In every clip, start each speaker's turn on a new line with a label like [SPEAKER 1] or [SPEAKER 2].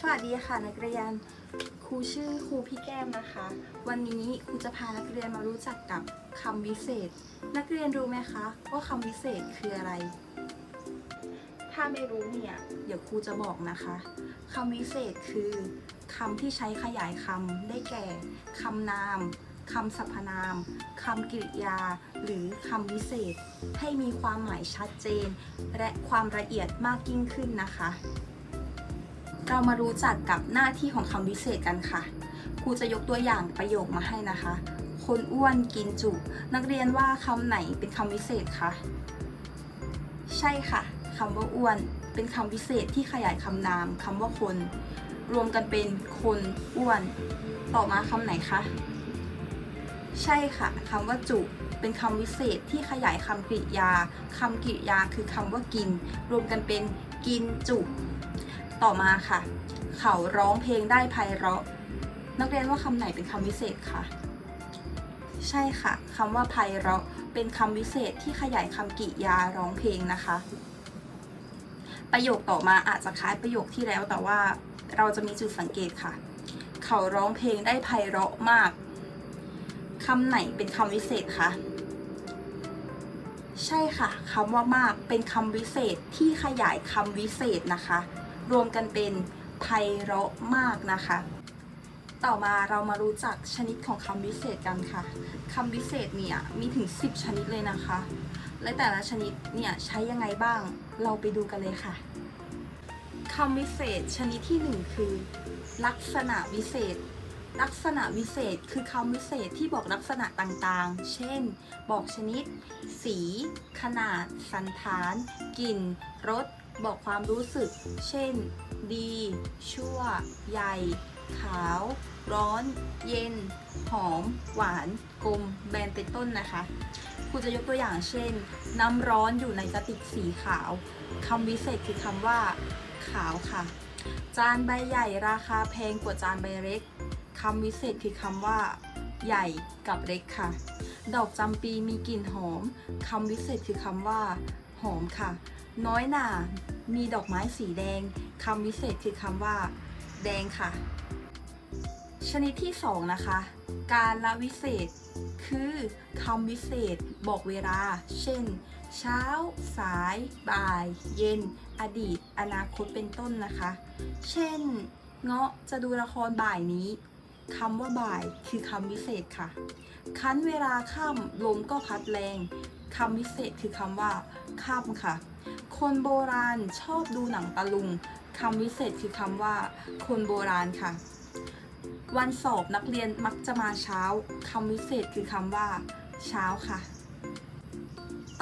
[SPEAKER 1] สวัสดีค่ะนักเรียน ครูชื่อครูพี่แก้มนะคะ วันนี้ครูจะพานักเรียนมารู้จักกับคำวิเศษ นักเรียนรู้ไหมคะ ว่าคำวิเศษคืออะไร ถ้าไม่รู้เนี่ยเดี๋ยวครูจะบอกนะคะคำวิเศษคือคำที่ใช้ขยายคำได้แก่คำนามคำสรรพนามคำกริยา หรือคำวิเศษ ให้มีความหมายชัดเจน และความละเอียดมากยิ่งขึ้นนะคะ เรามารู้จักกับหน้าที่ของคำวิเศษกันค่ะ ครูจะยกตัวอย่างประโยคมาให้นะคะ คนอ้วนกินจุ นักเรียนว่าคำไหนเป็นคำวิเศษคะ ใช่ค่ะคำว่าอ้วนเป็นคำวิเศษที่ขยายคำนามคำว่าคน รวมกันเป็นคนอ้วน ต่อมาคำไหนคะ ใช่ค่ะคำว่าจุเป็นคำวิเศษที่ขยายคำกริยาคำกริยาคือคำว่ากิน รวมกันเป็นกินจุ ต่อมาค่ะ เขาร้องเพลงได้ไพเราะ นักเรียนว่าคำไหนเป็นคำวิเศษคะใช่ค่ะคำว่าไพเราะเป็นคำวิเศษที่ขยายคำกริยาร้องเพลงนะคะ ประโยคต่อมาอาจจะคล้ายประโยคที่แล้วแต่ว่าเราจะมีจุดสังเกตค่ะ เขาร้องเพลงได้ไพเราะมากคำไหนเป็นคำวิเศษคะใช่ค่ะคำว่ามากเป็นคำวิเศษที่ขยายคำวิเศษนะคะ รวมกันเป็นไพเราะมากนะคะ ต่อมาเรามารู้จักชนิดของคำวิเศษกันค่ะคำวิเศษเนี่ยมีถึง 10 ชนิดเลยนะคะ และแต่ละชนิดเนี่ยใช้ยังไงบ้าง เราไปดูกันเลยค่ะคำวิเศษชนิดที่ 1 คือ ลักษณะวิเศษ ลักษณะวิเศษคือคำวิเศษที่บอกลักษณะต่างๆ เช่น บอกชนิด สี ขนาด สันฐาน กลิ่น รส บอกความรู้สึก เช่น ดี ชั่ว ใหญ่ ขาว ร้อน เย็น หอม หวาน กลม แบนเป็นต้นนะคะครูจะยกตัวอย่างเช่น น้ำร้อนอยู่ในกระติกสีขาวคำวิเศษคือคำว่า ขาวค่ะ จานใบใหญ่ราคาแพงกว่าจานใบเล็กคำวิเศษคือคำว่า ใหญ่กับเล็กค่ะ ดอกจำปีมีกลิ่นหอมคำวิเศษคือคำว่า หอมค่ะ น้อยหน่ามีดอกไม้สีแดงคำวิเศษคือคำว่า แดงค่ะ ชนิดที่ 2 นะคะ การละวิเศษ คือคำวิเศษบอกเวลา เช่น เช้า สาย บ่าย เย็น อดีต อนาคตเป็นต้นนะคะ เช่น เงาะจะดูละครบ่ายนี้คำว่าบ่ายคือคำวิเศษค่ะ คั้นเวลาค่ำลมก็พัดแรง คำวิเศษคือคำว่าค่ำค่ะ คนโบราณชอบดูหนังตะลุงคำวิเศษคือคำว่า คนโบราณค่ะ วันสอบนักเรียนมักจะมาเช้าคำวิเศษคือคำว่า เช้าค่ะ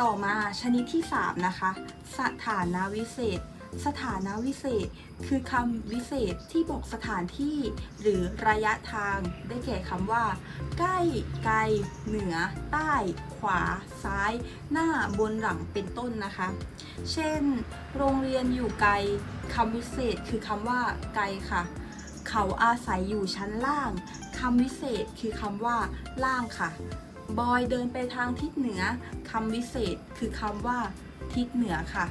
[SPEAKER 1] ต่อมาชนิดที่ 3 นะคะ สถานาวิเศษ สถานะวิเศษ คือคำวิเศษที่บอกสถานที่ หรือระยะทาง ได้แก่คำว่า ใกล้ ไกล เหนือ ใต้ ขวา ซ้าย หน้า บน หลัง เป็นต้นนะคะ เช่น โรงเรียนอยู่ไกลคำวิเศษคือคำว่า ไกลค่ะ เขาอาศัยอยู่ชั้นล่าง คำวิเศษคือคำว่า ล่างค่ะ บอยเดินไปทางทิศเหนือ คำวิเศษคือคำว่า ทิศเหนือค่ะ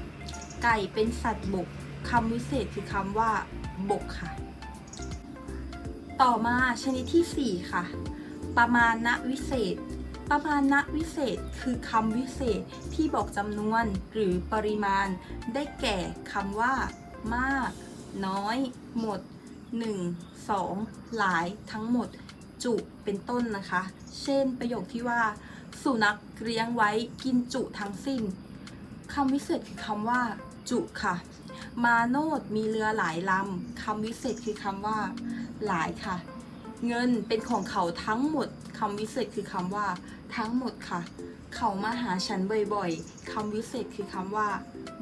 [SPEAKER 1] ไก่เป็นสัตว์บกคำวิเศษคือคำว่า บกค่ะ ต่อมาชนิดที่ 4 ค่ะ ประมาณณวิเศษ ประมาณณวิเศษคือคำวิเศษที่บอกจำนวนหรือปริมาณ ได้แก่คำว่า มาก น้อย หมด 1 2 หลายทั้งหมด จุเป็นต้นนะคะ เช่นประโยคที่ว่า สุนัขเลี้ยงไว้กินจุทั้งสิ้นคำวิเศษคือคำว่า จุค่ะ มาโนดมีเรือหลายลำคำวิเศษคือคำว่า หลายค่ะ เงินเป็นของเขาทั้งหมดคำวิเศษคือคำว่า ทั้งหมดค่ะ เขามาหาฉันบ่อยๆคำวิเศษคือคำว่า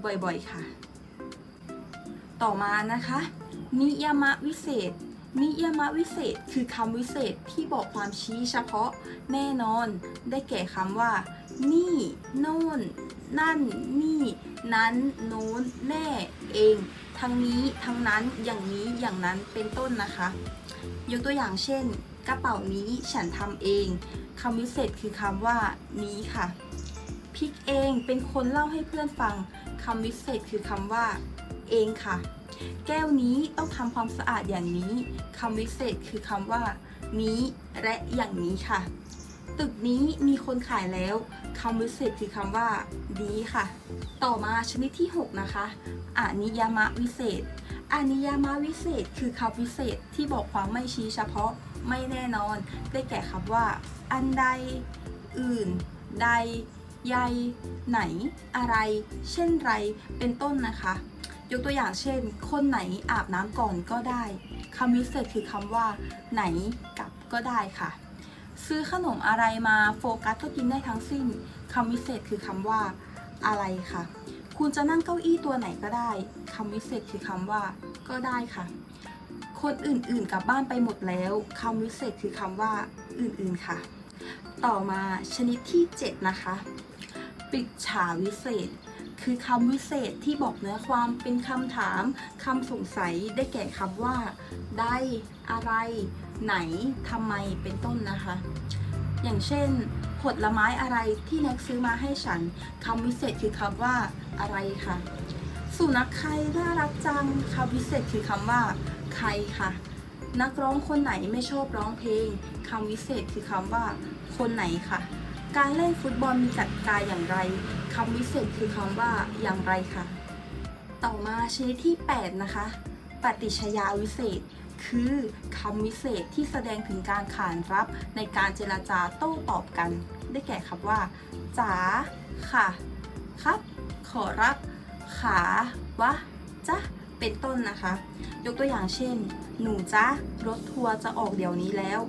[SPEAKER 1] บ่อยๆค่ะ ต่อมานะคะ นิยมวิเศษนิยมวิเศษคือคำวิเศษที่บอกความชี้เฉพาะแน่นอน ได้แก่คำว่า นี่ โน่น นั่น นี่ นั้นโน้นแน่เอง ทั้งนี้ทั้งนั้นอย่างนี้อย่างนั้นเป็นต้นนะคะ ยกตัวอย่างเช่น กระเป๋านี้ฉันทำเองคำวิเศษคือคำว่า นี้ค่ะพิกเองเป็นคนเล่าให้เพื่อนฟังคำวิเศษคือคำว่า เองค่ะ แก้วนี้ต้องทำความสะอาดอย่างนี้คำวิเศษคือคำว่า นี้และอย่างนี้ค่ะ ตึกนี้มีคนขายแล้วคำวิเศษคือคำว่าดีค่ะ ต่อมาชนิดที่ 6 นะคะอานิยามะวิเศษอานิยามะวิเศษ คือคำวิเศษที่บอกความไม่ชี้เฉพาะไม่แน่นอน ได้แก่คำว่า อันใด อื่น ใด ใย ไหน อะไร เช่นไร เป็นต้นนะคะ ยกตัวอย่างเช่น คนไหนอาบน้ำก่อนก็ได้คำวิเศษคือคำว่า ไหนกับก็ได้ค่ะ ซื้อขนมอะไรมาโฟกัสก็กินได้ทั้งสิ้นคำวิเศษคือคำว่าอะไรค่ะ คุณจะนั่งเก้าอี้ตัวไหนก็ได้คำวิเศษคือคำว่าก็ได้ค่ะ คนอื่นๆกลับบ้านไปหมดแล้วคำวิเศษคือคำว่าอื่นๆค่ะ ต่อมาชนิดที่ 7 นะคะปริจฉาวิเศษ คือคำวิเศษที่บอกเนื้อความเป็นคำถามคำสงสัยได้แก่คำว่า ได้อะไร ไหนทำไมเป็นต้นนะคะ อย่างเช่น ผลไม้อะไรที่แน็กซื้อมาให้ฉันคำวิเศษคือคำว่าอะไรค่ะ สุนัขใครน่ารักจังคำวิเศษคือคำว่าใครค่ะ นักร้องคนไหนไม่ชอบร้องเพลงคำวิเศษคือคำว่า คนไหนค่ะ การเล่นฟุตบอลมีกติกาอย่างไรคำวิเศษคือคำว่าอย่างไรค่ะ ต่อมาชนิดที่ 8 นะคะ ปฏิชญาวิเศษ คือคำวิเศษที่แสดงถึงการขานรับในการเจรจาโต้ตอบกัน ได้แก่คำว่าจ๋าค่ะ ครับ ขอรับ ขาวะจ๊ะเป็นต้นนะคะ ยกตัวอย่างเช่น หนูจ๊ะรถทัวร์จะออกเดี๋ยวนี้แล้ว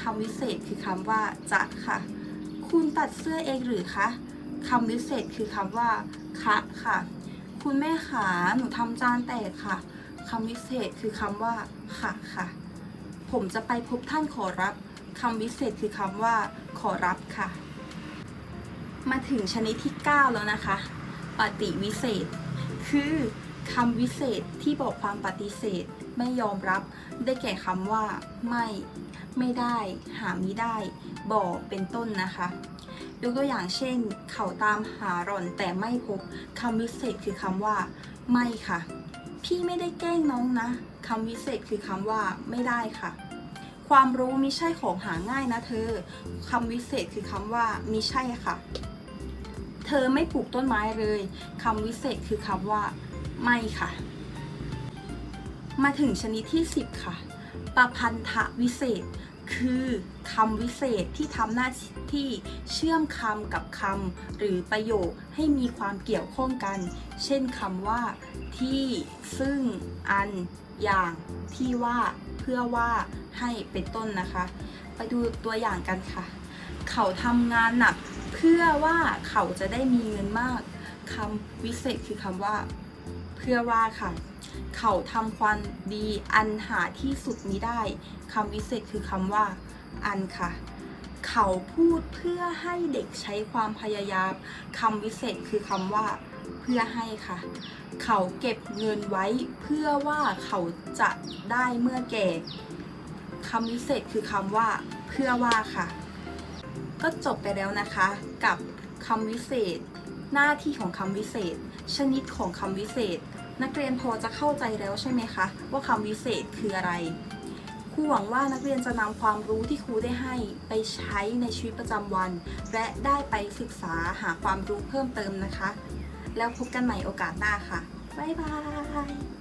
[SPEAKER 1] คำวิเศษคือคำว่าจ๊ะค่ะ คุณตัดเสื้อเองหรือคะคำวิเศษคือคำว่าคะค่ะ คุณแม่ขาหนูทำจานแตกค่ะ คำวิเศษคือคำว่า ค่ะค่ะ ผมจะไปพบท่านขอรับคำวิเศษคือคำว่า ขอรับค่ะ มาถึงชนิดที่ 9 แล้วนะคะ ปฏิวิเศษ คือคำวิเศษที่บอกความปฏิเสธ ไม่ยอมรับ ได้แก่คำว่า ไม่ ไม่ได้ หามิได้ บอก เป็นต้นนะคะยกตัวอย่างเช่น เขาตามหาหล่อนแต่ไม่พบคำวิเศษคือคำว่า ไม่ค่ะ พี่ไม่ได้แกล้งน้องนะคำวิเศษคือคำว่าไม่ได้ค่ะ ความรู้มิใช่ของหาง่ายนะเธอคำวิเศษคือคำว่ามิใช่ค่ะ เธอไม่ปลูกต้นไม้เลยคำวิเศษคือคำว่า ไม่ค่ะ มาถึงชนิดที่ 10 ค่ะ ประพันธวิเศษ คือคำวิเศษที่ทำหน้าที่เชื่อมคำกับคำหรือประโยคให้มีความเกี่ยวข้องกัน เช่นคำว่า ที่ซึ่งอัน อย่างที่ว่า เพื่อว่าให้เป็นต้นนะคะ ไปดูตัวอย่างกันค่ะ เขาทำงานหนัก เพื่อว่าเขาจะได้มีเงินมากคำวิเศษคือคำว่า เพื่อว่าค่ะ เขาทำความดีอันหาที่สุดมิได้คำวิเศษคือคำว่า อันค่ะ เขาพูดเพื่อให้เด็กใช้ความพยายามคำวิเศษคือคำว่า เพื่อให้ค่ะ เขาเก็บเงินไว้เพื่อว่าเขาจะได้เมื่อแก่คำวิเศษคือคำว่า เพื่อว่าค่ะ ก็จบไปแล้วนะคะ กับคำวิเศษ หน้าที่ของคำวิเศษ ชนิดของคำวิเศษ นักเรียนพอจะเข้าใจแล้วใช่ไหมคะ ว่าคำวิเศษคืออะไรครูหวังว่านักเรียนจะนำความรู้ที่ครูได้ให้ไปใช้ในชีวิตประจำวัน และได้ไปศึกษาหาความรู้เพิ่มเติมนะคะ แล้วพบกันใหม่โอกาสหน้าค่ะ บ๊ายบาย